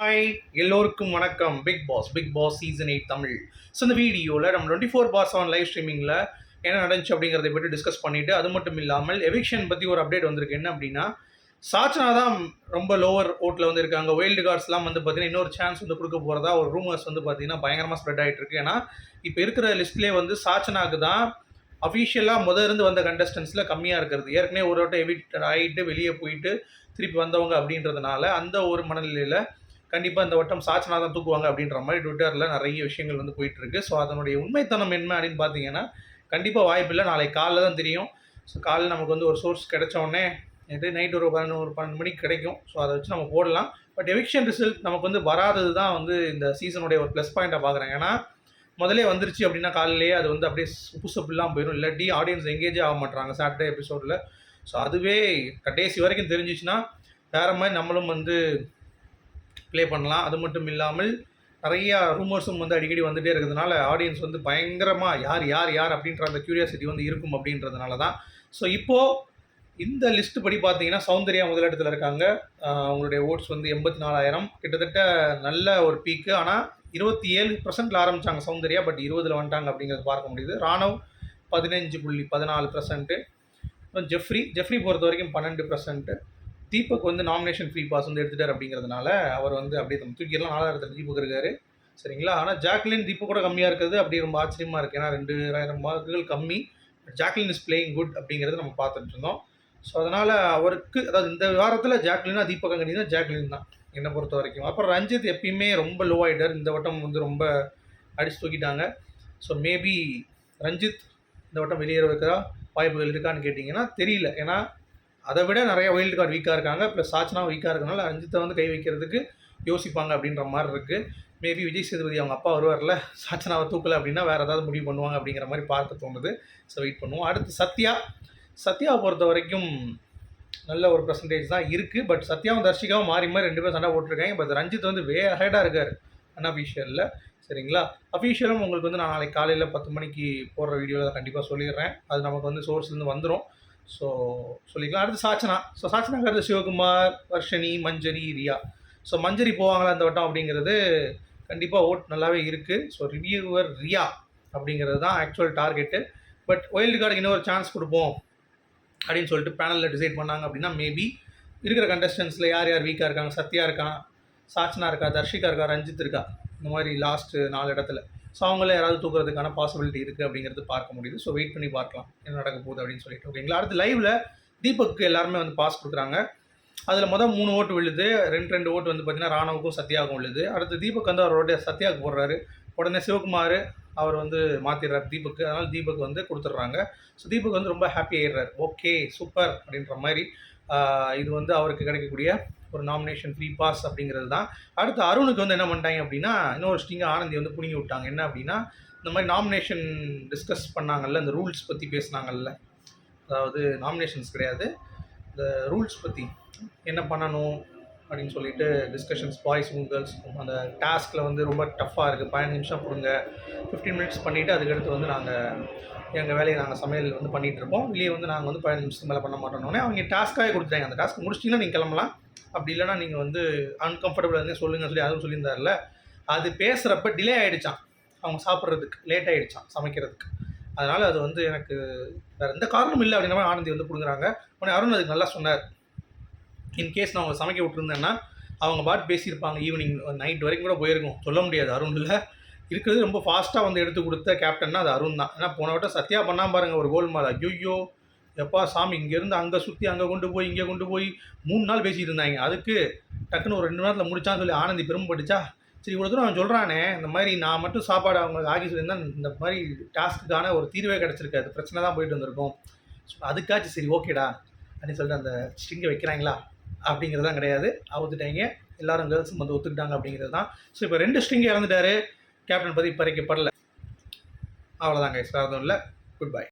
Hi எல்லோருக்கும் வணக்கம். Bigg Boss Bigg Boss season eight Tamil. So இந்த வீடியோவில் நம்ம twenty four hours on live ஸ்ட்ரீமிங்கில் என்ன நடந்துச்சு அப்படிங்கிறத பற்றி டிஸ்கஸ் பண்ணிவிட்டு அது மட்டும் இல்லாமல் எவிக்ஷன் பற்றி ஒரு அப்டேட் வந்திருக்கு. என்ன அப்படின்னா சாச்சனா தான் ரொம்ப லோவர் ஓட்டில் வந்து இருக்காங்க வைல்டு கார்ட்ஸ்லாம் வந்து பார்த்தீங்கன்னா இன்னொரு சான்ஸ் வந்து கொடுக்க போகிறதா ஒரு ரூமர்ஸ் வந்து பார்த்தீங்கன்னா பயங்கரமாக ஸ்ப்ரெட் ஆகிட்டு இருக்கு ஏன்னா இப்போ இருக்கிற லிஸ்ட்லேயே வந்து சாச்சனாக்கு தான் அஃபிஷியலாக முத இருந்து வந்த கண்டஸ்டன்ஸில் கம்மியாக இருக்கிறது. ஏற்கனவே ஒரு வட்டம் எவிட் ஆகிட்டு வெளியே போயிட்டு திருப்பி வந்தவங்க அப்படின்றதுனால அந்த ஒரு மனநிலையில் கண்டிப்பாக இந்த வட்டம் சாச்சனா தான் தூக்குவாங்க அப்படின்ற மாதிரி ட்விட்டரில் நிறைய விஷயங்கள் வந்து போயிட்டு இருக்கு ஸோ அதனுடைய உண்மைத்தனம் என்ன அப்படின்னு பார்த்தீங்கன்னா கண்டிப்பாக வாய்ப்பில்லை நாளைக்கு காலைல தான் தெரியும். ஸோ காலையில் நமக்கு வந்து ஒரு சோர்ஸ் கிடைச்சோடனே நைட்டு நேற்று நைட் ஒரு பதினோரு பன்னெண்டு மணிக்கு கிடைக்கும். ஸோ அதை வச்சு நம்ம போடலாம். பட் எவிக்ஷன் ரிசல்ட் நமக்கு வந்து வராதது தான் வந்து இந்த சீசனுடைய ஒரு ப்ளஸ் பாயிண்ட்டாக பார்க்குறேன். ஏன்னா முதலே வந்துருச்சு அப்படின்னா காலையிலேயே அது வந்து அப்படியே உப்பு சப்புலாம் போயிடும் இல்லாட்டி ஆடியன்ஸ் எங்கேஜே ஆக மாட்டாங்க சாட்டர்டே எபிசோடில் ஸோ அதுவே கடைசி வரைக்கும் தெரிஞ்சிச்சுன்னா வேறு மாதிரி நம்மளும் வந்து ப்ளே பண்ணலாம். அது மட்டும் இல்லாமல் நிறையா ரூமர்ஸும் வந்து அடிக்கடி வந்துகிட்டே இருக்கிறதுனால ஆடியன்ஸ் வந்து பயங்கரமாக யார் யார் யார் அப்படின்ற அந்த க்யூரியாசிட்டி வந்து இருக்கும் அப்படின்றதுனால தான் ஸோ இப்போது இந்த லிஸ்ட் படி பார்த்தீங்கன்னா சௌந்தர்யா முதலிடத்தில் இருக்காங்க. அவங்களுடைய ஓட்ஸ் வந்து எண்பத்தி நாலாயிரம் கிட்டத்தட்ட நல்ல ஒரு பீக்கு ஆனால் இருபத்தி ஏழு பர்சன்டில் ஆரம்பித்தாங்க சௌந்தர்யா பட் இருபதில் வந்துட்டாங்க அப்படிங்கிறது பார்க்க முடியுது. ராணவ் பதினஞ்சு புள்ளி பதினாலு பர்சன்ட்டு ஜெஃப்ரி ஜெஃப்ரி பொறுத்த வரைக்கும் பன்னெண்டு பர்சன்ட்டு தீபக் வந்து நாமினேஷன் ஃப்ரீ பாஸ் வந்து எடுத்துட்டார் அப்படிங்கிறதுனால அவர் வந்து அப்படியே தூக்கிடலாம். நாலாயிரத்தில் தீபக் இருக்காரு. சரிங்களா? ஆனால் ஜாக்லின் தீபக் கூட கம்மியாக இருக்கிறது. அப்படி ரொம்ப ஆச்சரியமாக இருக்குது ஏன்னா ரெண்டாயிரம் மார்க்குகள் கம்மி. ஜாக்லின் இஸ் பிளேயிங் குட் அப்படிங்கிறது நம்ம பார்த்துட்டு இருந்தோம். ஸோ அதனால் அவருக்கு அதாவது இந்த வாரத்தில் ஜாக்லினா தீபக் அங்கனி ஜாக்லின் தான். என்னை பொறுத்த வரைக்கும். அப்புறம் ரஞ்சித் எப்பயுமே ரொம்ப லோ ஆகிட்டார் இந்த வட்டம் வந்து ரொம்ப அடிச்சு தூக்கிட்டாங்க. ஸோ மேபி ரஞ்சித் இந்த வட்டம் வெளியேறதுக்கா வாய்ப்புகள் இருக்கான்னு கேட்டிங்கன்னா தெரியல. ஏன்னா அதை விட நிறைய வைல்டு கார்டு வீக்காக இருக்காங்க. ப்ளஸ் சாச்சனா வீக்காக இருக்கனால ரஞ்சித்தை வந்து கை வைக்கிறதுக்கு யோசிப்பாங்க அப்படின்ற மாதிரி இருக்குது மேபி விஜய் சேதுபதி அவங்க அப்பா வருவார்ல சாச்சனாவை தூக்கலை அப்படின்னா வேறு ஏதாவது முடிவு பண்ணுவாங்க அப்படிங்கிற மாதிரி பார்க்க தோணுது. ஸோ வெயிட் பண்ணுவோம். அடுத்து சத்யா. சத்யாவை பொறுத்த வரைக்கும் நல்ல ஒரு பர்சன்டேஜ் தான் இருக்குது பட் சத்யாவும் தர்ஷிகாவும் மாறி மாறி ரெண்டு பேரும் சண்டை போட்டிருக்காங்க. பட் ரஞ்சித் வந்து வே அஹேடாக இருக்கார். அன்அஃபிஷியலில் சரிங்களா? அஃபிஷியலும் உங்களுக்கு வந்து நான் நாளைக்கு காலையில் பத்து மணிக்கு போடுற வீடியோவில் கண்டிப்பாக சொல்லிடுறேன். அது நமக்கு வந்து சோர்ஸ்லேருந்து வந்துடும் ஸோ சொல்லிக்கலாம். அடுத்து சாச்சனா. ஸோ சாச்சனாங்கிறது சிவகுமார் வர்ஷினி மஞ்சரி ரியா. ஸோ மஞ்சரி போவாங்களா இந்த வட்டம் அப்படிங்கிறது கண்டிப்பாக ஓட் நல்லாவே இருக்குது ஸோ ரிவ்யூவர் ரியா அப்படிங்கிறது தான் ஆக்சுவல் டார்கெட்டு பட் ஒயில்டு கார்டுக்கு இன்னொரு சான்ஸ் கொடுப்போம் அப்படின்னு சொல்லிட்டு பேனலில் டிசைட் பண்ணாங்க அப்படின்னா மேபி இருக்கிற கண்டஸ்டன்ஸில் யார் யார் வீக்காக இருக்காங்க? சத்யா இருக்கான் சாச்சனா இருக்கா? தர்ஷிகா இருக்கா? ரஞ்சித் இருக்கா? இந்த மாதிரி லாஸ்ட்டு நாலு இடத்துல. ஸோ அவங்கள யாராவது தூக்குறதுக்கான பாசிபிலிட்டி இருக்குது அப்படிங்கிறது பார்க்க முடியுது. ஸோ வெயிட் பண்ணி பார்க்கலாம். என்ன நடக்க போகுது அப்படின்னு சொல்லிட்டு. ஓகேங்களா அடுத்து லைவில் தீபக்கு எல்லாருமே வந்து பாஸ் கொடுக்குறாங்க. அதில் மொதல் மூணு ஓட்டு விழுது. ரெண்டு ரெண்டு ஓட்டு வந்து பார்த்தீங்கன்னா ராணுவுக்கும் சத்யாவுக்கும் விழுது. அடுத்து தீபக் வந்து அவரோட சத்யாவுக்கு போடுறாரு. உடனே சிவகுமார் அவர் வந்து மாற்றிடுறாரு தீபக்கு. அதனால் தீபக் வந்து கொடுத்துட்றாங்க. ஸோ தீபக் வந்து ரொம்ப ஹாப்பி ஆகிடுறாரு ஓகே சூப்பர் அப்படின்ற மாதிரி. இது வந்து அவருக்கு கிடைக்கக்கூடிய ஒரு நாமினேஷன் ஃப்ரீ பாஸ் அப்படிங்கிறது தான். அடுத்து அருணுக்கு வந்து என்ன பண்ணிட்டாங்க அப்படின்னா இன்னொரு ஸ்டிங்க ஆனந்தி வந்து புனிங்கி விட்டாங்க. என்ன அப்படின்னா இந்த மாதிரி நாமினேஷன் டிஸ்கஸ் பண்ணாங்கல்ல இந்த ரூல்ஸ் பற்றி பேசினாங்கல்ல. அதாவது நாமினேஷன்ஸ் கிடையாது. இந்த ரூல்ஸ் பற்றி என்ன பண்ணணும் அப்படின்னு சொல்லிட்டு டிஸ்கஷன்ஸ் பாய்ஸும் கேர்ள்ஸுக்கும் அந்த டாஸ்கில் வந்து ரொம்ப டஃப்பாக இருக்குது பதினஞ்சு நிமிஷம் கொடுங்க ஃபிஃப்டீன் மினிட்ஸ் பண்ணிவிட்டு அதுக்கடுத்து வந்து நாங்கள் எங்கள் வேலையை நாங்கள் சமையல் வந்து பண்ணிகிட்ருப்போம் வெளியே வந்து நாங்கள் வந்து பதினஞ்சு நிமிஷத்துக்கு மேலே பண்ண மாட்டோன்னே அவங்க டாஸ்க்காகவே கொடுத்துட்டாங்க. அந்த டாஸ்க் முடிச்சிட்டிங்கன்னா நீங்கள் கிளம்பலாம். அப்படி இல்லைனா நீங்கள் வந்து அன்கம்ஃபர்டபுளாக இருந்தே சொல்லுங்கள் சொல்லி அதுவும் சொல்லியிருந்தார்ல அது பேசுகிறப்ப டிலே ஆகிடுச்சான் அவங்க சாப்பிட்றதுக்கு லேட் ஆகிடுச்சான் சமைக்கிறதுக்கு. அதனால் அது வந்து எனக்கு வேறு எந்த காரணமும் இல்லை அப்படின்ற மாதிரி ஆனந்தி வந்து கொடுக்குறாங்க உடனே அருண் அதுக்கு நல்லா சொன்னார். இன்கேஸ் நான் அவங்க சமைக்க விட்டுருந்தேன்னா அவங்க பாட்டு பேசியிருப்பாங்க. ஈவினிங் நைட் வரைக்கும் கூட போயிருக்கும். சொல்ல முடியாது அருணில். இருக்கிறது ரொம்ப ஃபாஸ்ட்டாக வந்து எடுத்து கொடுத்த கேப்டன்னா அது அருண் தான். ஏன்னா போன வட்டம் சத்யா பண்ணாமல் பாருங்கள் ஒரு கோல் மேலே. ஐயோ எப்பா சாமி இங்கேருந்து அங்கே சுற்றி அங்கே கொண்டு போய் இங்கே கொண்டு போய் மூணு நாள் பேசிகிட்டு இருந்தாங்க. அதுக்கு டக்குன்னு ஒரு ரெண்டு நேரத்தில் முடிச்சான்னு சொல்லி ஆனந்தி பெருமைப்பட்டுச்சா சரி இவ்வளோ தூரம் அவன் சொல்கிறானே இந்த மாதிரி நான் மட்டும் சாப்பாடு அவங்களுக்கு ஆகி சொல்லியிருந்தா இந்த மாதிரி டாஸ்க்குக்கான ஒரு தீர்வே கிடச்சிருக்காது. பிரச்சனை தான் போயிட்டு வந்திருக்கும். ஸோ அதுக்காச்சும் சரி ஓகேடா அப்படின்னு சொல்லிட்டு அந்த ஸ்ட்ரிங்கை வைக்கிறாங்களா? அப்படிங்கிறது தான் கிடையாது. அவுத்துட்டாங்க. எல்லாரும் கேர்ள்ஸும் வந்து ஒத்துக்கிட்டாங்க அப்படிங்கிறது தான். ஸோ இப்போ ரெண்டு ஸ்ட்ரிங்கை இறந்துட்டாரு. கேப்டன் பற்றி பறிக்கப்படலை. அவ்வளோதாங்க சார் இல்லை. Good bye